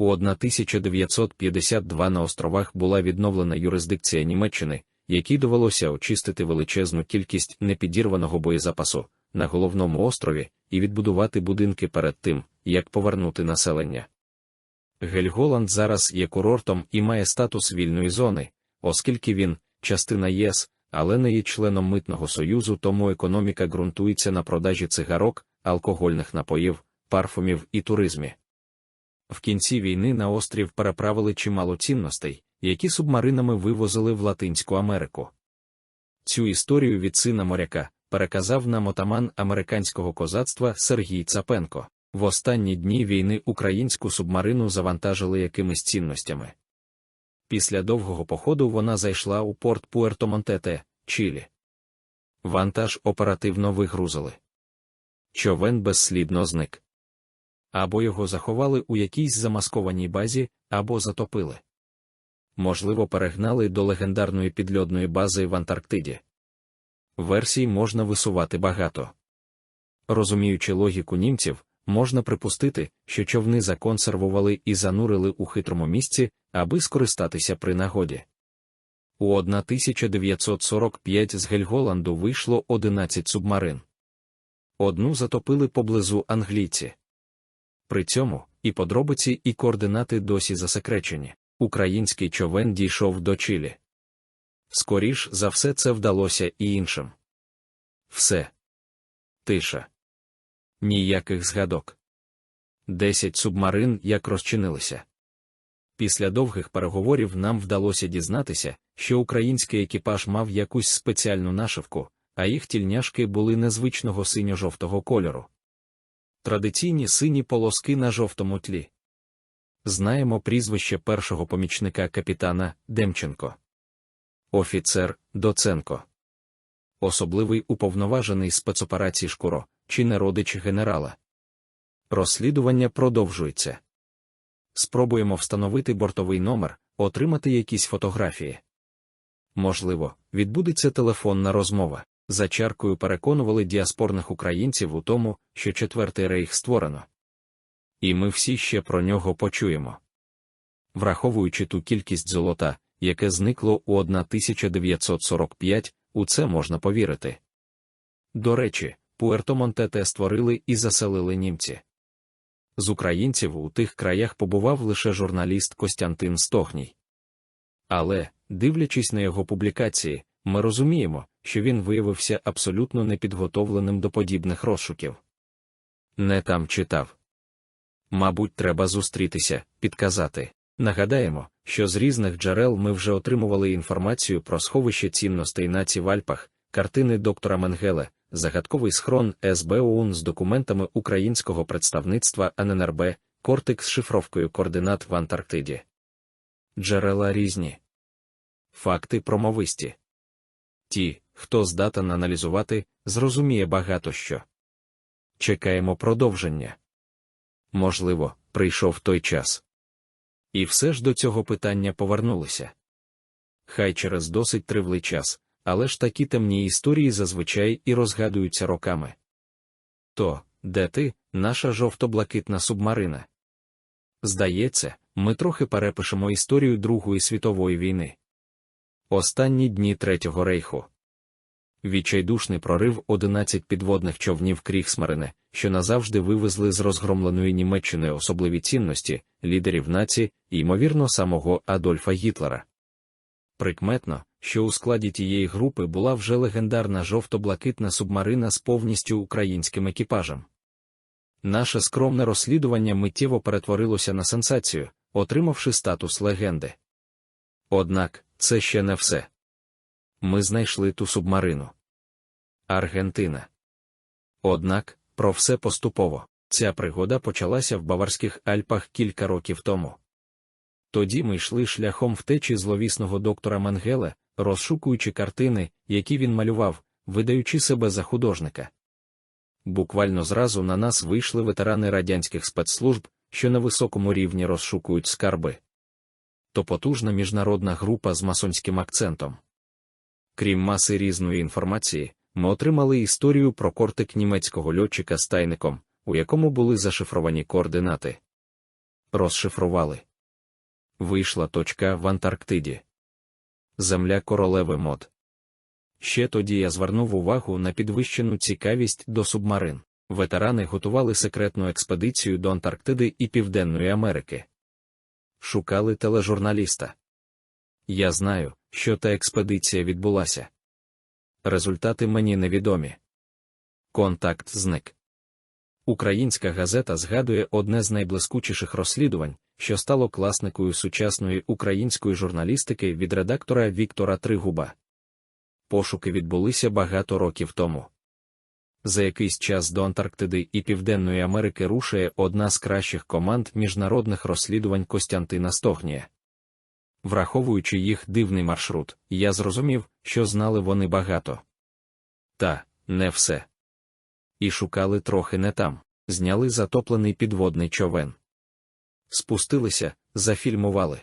У 1952 на островах була відновлена юрисдикція Німеччини, якій довелося очистити величезну кількість непідірваного боєзапасу на головному острові і відбудувати будинки перед тим, як повернути населення. Гельголанд зараз є курортом і має статус вільної зони, оскільки він частина ЄС, але не є членом митного союзу, тому економіка ґрунтується на продажі цигарок, алкогольних напоїв, парфумів і туризмі. В кінці війни на острів переправили чимало цінностей, які субмаринами вивозили в Латинську Америку. Цю історію від сина моряка переказав нам отаман американського козацтва Сергій Цапенко. В останні дні війни українську субмарину завантажили якимись цінностями. Після довгого походу вона зайшла у порт Пуерто-Монтете, Чилі. Вантаж оперативно вигрузили. Човен безслідно зник. Або його заховали у якійсь замаскованій базі, або затопили. Можливо, перегнали до легендарної підльодної бази в Антарктиді. Версій можна висувати багато. Розуміючи логіку німців, можна припустити, що човни законсервували і занурили у хитрому місці, аби скористатися при нагоді. У 1945 з Гельголанду вийшло 11 субмарин. Одну затопили поблизу англійці. При цьому і подробиці, і координати досі засекречені. Український човен дійшов до Чилі. Скоріш за все це вдалося і іншим. Все. Тиша. Ніяких згадок. Десять субмарин як розчинилися. Після довгих переговорів нам вдалося дізнатися, що український екіпаж мав якусь спеціальну нашивку, а їх тільняшки були незвичного синьо-жовтого кольору. Традиційні сині полоски на жовтому тлі. Знаємо прізвище першого помічника капітана Демченко. Офіцер Доценко. Особливий уповноважений спецоперацій Шкуро, чи не родич генерала. Розслідування продовжується. Спробуємо встановити бортовий номер, отримати якісь фотографії. Можливо, відбудеться телефонна розмова. За чаркою переконували діаспорних українців у тому, що четвертий рейх створено. І ми всі ще про нього почуємо. Враховуючи ту кількість золота, яке зникло у 1945, у це можна повірити. До речі, Пуерто-Монтете створили і заселили німці. З українців у тих краях побував лише журналіст Костянтин Стохній. Але, дивлячись на його публікації, ми розуміємо, що він виявився абсолютно непідготовленим до подібних розшуків. Не там читав. Мабуть, треба зустрітися, підказати. Нагадаємо, що з різних джерел ми вже отримували інформацію про сховище цінностей націй в Альпах, картини доктора Менгеле, загадковий схрон СБ з документами українського представництва ННРБ, кортик з шифровкою координат в Антарктиді. Джерела різні. Факти промовисті. Ті, хто здатен аналізувати, зрозуміє багато що. Чекаємо продовження. Можливо, прийшов той час. І все ж до цього питання повернулися. Хай через досить тривлий час, але ж такі темні історії зазвичай і розгадуються роками. То, де ти, наша жовто-блакитна субмарина? Здається, ми трохи перепишемо історію Другої світової війни. Останні дні Третього рейху. Відчайдушний прорив 11 підводних човнів Кріхсмарине, що назавжди вивезли з розгромленої Німеччини особливі цінності, лідерів нації ймовірно, самого Адольфа Гітлера. Прикметно, що у складі тієї групи була вже легендарна жовто-блакитна субмарина з повністю українським екіпажем. Наше скромне розслідування миттєво перетворилося на сенсацію, отримавши статус легенди. Однак, це ще не все. Ми знайшли ту субмарину. Аргентина. Однак, про все поступово. Ця пригода почалася в Баварських Альпах кілька років тому. Тоді ми йшли шляхом втечі зловісного доктора Мангеле, розшукуючи картини, які він малював, видаючи себе за художника. Буквально зразу на нас вийшли ветерани радянських спецслужб, що на високому рівні розшукують скарби. То потужна міжнародна група з масонським акцентом. Крім маси різної інформації, ми отримали історію про кортик німецького льотчика з тайником, у якому були зашифровані координати. розшифрували. Вийшла точка в Антарктиді. Земля королеви мод. Ще тоді я звернув увагу на підвищену цікавість до субмарин. Ветерани готували секретну експедицію до Антарктиди і Південної Америки. Шукали тележурналіста. Я знаю, що та експедиція відбулася. Результати мені невідомі. Контакт зник. Українська газета згадує одне з найблискучіших розслідувань, що стало класникою сучасної української журналістики від редактора Віктора Тригуба. Пошуки відбулися багато років тому. За якийсь час до Антарктиди і Південної Америки рушає одна з кращих команд міжнародних розслідувань Костянтина Стогнія. Враховуючи їх дивний маршрут, я зрозумів, що знали вони багато. Та не все. І шукали трохи не там, зняли затоплений підводний човен. Спустилися, зафільмували.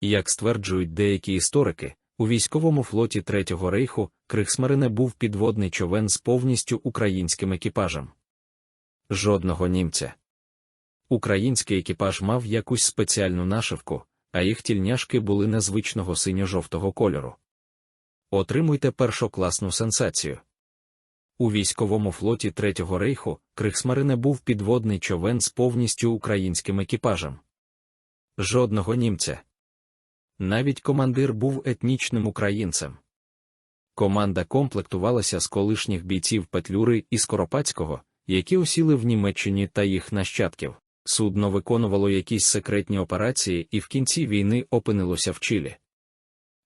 Як стверджують деякі історики, у військовому флоті Третього рейху Крихсмарине був підводний човен з повністю українським екіпажем. Жодного німця. Український екіпаж мав якусь спеціальну нашивку, а їх тільняшки були незвичного синьо-жовтого кольору. Отримуйте першокласну сенсацію. У військовому флоті Третього рейху Крихсмарине був підводний човен з повністю українським екіпажем. Жодного німця. Навіть командир був етнічним українцем. Команда комплектувалася з колишніх бійців Петлюри і Скоропадського, які осіли в Німеччині та їх нащадків. Судно виконувало якісь секретні операції і в кінці війни опинилося в Чилі.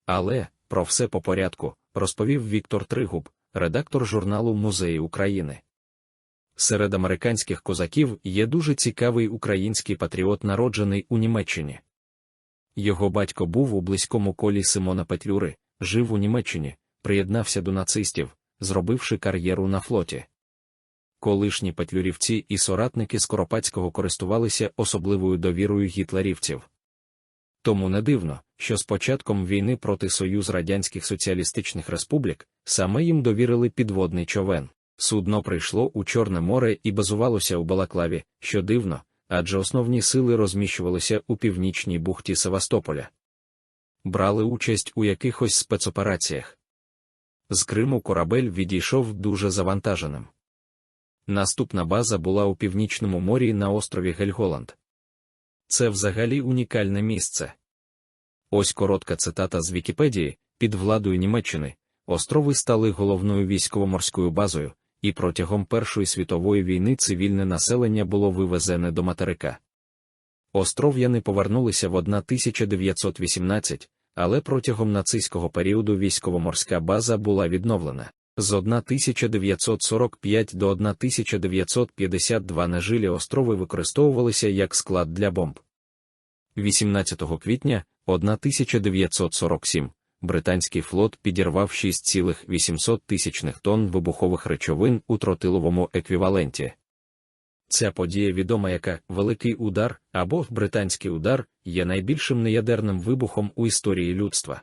Але, про все по порядку, розповів Віктор Тригуб, редактор журналу Музеї України. Серед американських козаків є дуже цікавий український патріот, народжений у Німеччині. Його батько був у близькому колі Симона Петлюри, жив у Німеччині, приєднався до нацистів, зробивши кар'єру на флоті. Колишні петлюрівці і соратники Скоропадського користувалися особливою довірою гітлерівців. Тому не дивно, що з початком війни проти Союз Радянських Соціалістичних Республік саме їм довірили підводний човен. Судно прийшло у Чорне море і базувалося у Балаклаві, що дивно, адже основні сили розміщувалися у північній бухті Севастополя. Брали участь у якихось спецопераціях. З Криму корабель відійшов дуже завантаженим. Наступна база була у північному морі на острові Гельголанд. Це взагалі унікальне місце. Ось коротка цитата з Вікіпедії: під владою Німеччини острови стали головною військово-морською базою, і протягом Першої світової війни цивільне населення було вивезене до материка. Остров'яни повернулися в 1918, але протягом нацистського періоду військово-морська база була відновлена. З 1945 до 1952 нежилі острови використовувалися як склад для бомб. 18 квітня 1947 британський флот підірвав 6,8 тисячних тонн вибухових речовин у тротиловому еквіваленті. Ця подія відома як Великий удар або британський удар є найбільшим неядерним вибухом у історії людства.